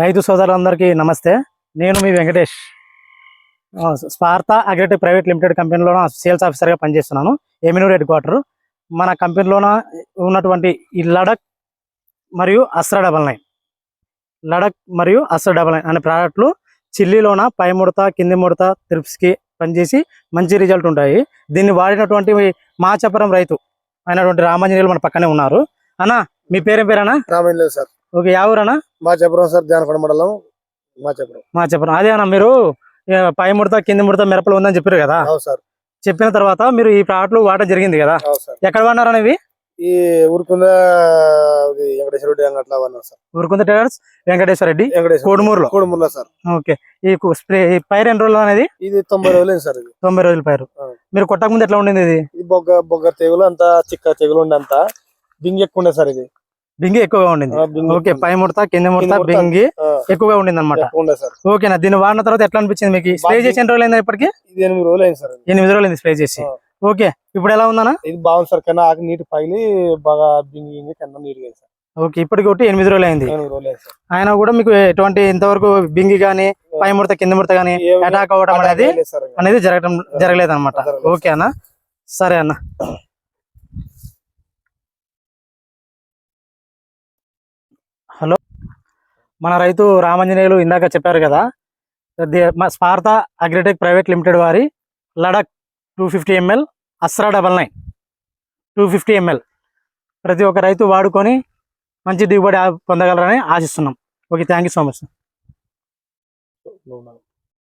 రైతు సోదరులందరికీ నమస్తే. నేను మీ వెంకటేష్. ఆ, స్పార్త అగ్రిటెక్ ప్రైవేట్ లిమిటెడ్ కంపెనీలోన సేల్స్ ఆఫీసర్గా పనిచేస్తున్నాను. ఎమినూర్ హెడ్ క్వార్టర్. మన కంపెనీలోన ఉన్నటువంటి ఈ లడక్ మరియు అస్రా డబల్ నైన్. లడక్ మరియు అస్ర డబల్ నైన్ అనే ప్రోడక్ట్లు చిల్లీలోన పై ముడత కింది ముడత త్రిప్స్కి పనిచేసి మంచి రిజల్ట్ ఉంటాయి. దీన్ని వాడినటువంటి మాచపురం రైతు అయినటువంటి రామాంజనేయులు మన పక్కనే ఉన్నారు. అన్నా మీ పేరేం పేరన్నా? రామాంజనేయులు సార్. ఓకే యా ఊరన్నా? మా చెప్పరం సార్ జానకొండ మండలం మా చెప్పరం మా చెప్పండి. అదే అన్న మీరు పై ముడత కింది ముడత మిరపలు ఉందని చెప్పారు కదా? సార్. చెప్పిన తర్వాత మీరు ఈ ప్రోడక్ట్లు వాడడం జరిగింది కదా? ఎక్కడ వాడినారన్న ఇవి? ఈ ఊరుకుంద వెంకటేశ్వర రెడ్డి సార్. ఊరుకుంద టైలర్స్? వెంకటేశ్వర రెడ్డి? కోడుమూరులో? కోడుమూరులో సార్. ఓకే. ఈ స్ప్రే ఈ పైరు ఎన్ని రోజులు అనేది? ఇది తొంభై రోజులు సార్ ఇది. తొంభై రోజుల పైరు. మీరు కొట్టక ముందు ఎట్లా ఉండింది ఇది? బొగ్గ బొగ్గ తెగులు అంతా చిక్క తెగులు ఉండే అంతా బింగి ఎక్కువ సార్ ఇది. బింగి ఎక్కువగా ఉండింది. ఓకే పై ముడత కింది ముడత. బింగి ఎక్కువగా ఉండింది అనమాట ఓకేనా దీన్ని వాడిన తర్వాత ఎట్లా అనిపించింది మీకు? స్ప్రే చేసి ఎన్ని రోజులు అయింది ఇప్పటికి? ఎనిమిది రోజులు అయింది సార్. ఎనిమిది రోజులు అయింది స్ప్రే చేసి. ఓకే ఇప్పుడు ఎలా ఉందన్న? ఇది బాగుంది సార్ కన్నా ఆకు నీటి పగిలి బాగా బింగి కన్నా నీట్గా సార్. ఓకే ఇప్పటికి ఒకటి ఎనిమిది రోజులు అయింది. ఆయన కూడా మీకు ఎటువంటి ఇంతవరకు బింగి గానీ పై ముడత కింద ముడత గానీ అటాక్ అవ్వడం అనేది. అనేది జరగడం జరగలేదు అనమాట. ఓకే అన్న. సరే అన్న. హలో. మన రైతు రామంజనేయులు ఇందాక చెప్పారు కదా మా స్పార్త అగ్రిటెక్ ప్రైవేట్ లిమిటెడ్ వారి లడక్ two fifty ML Asra double nine two fifty ML ప్రతి ఒక్క రైతు వాడుకొని మంచి దిగుబడి పొందగలరని ఆశిస్తున్నాం. Okay thank you so much sir.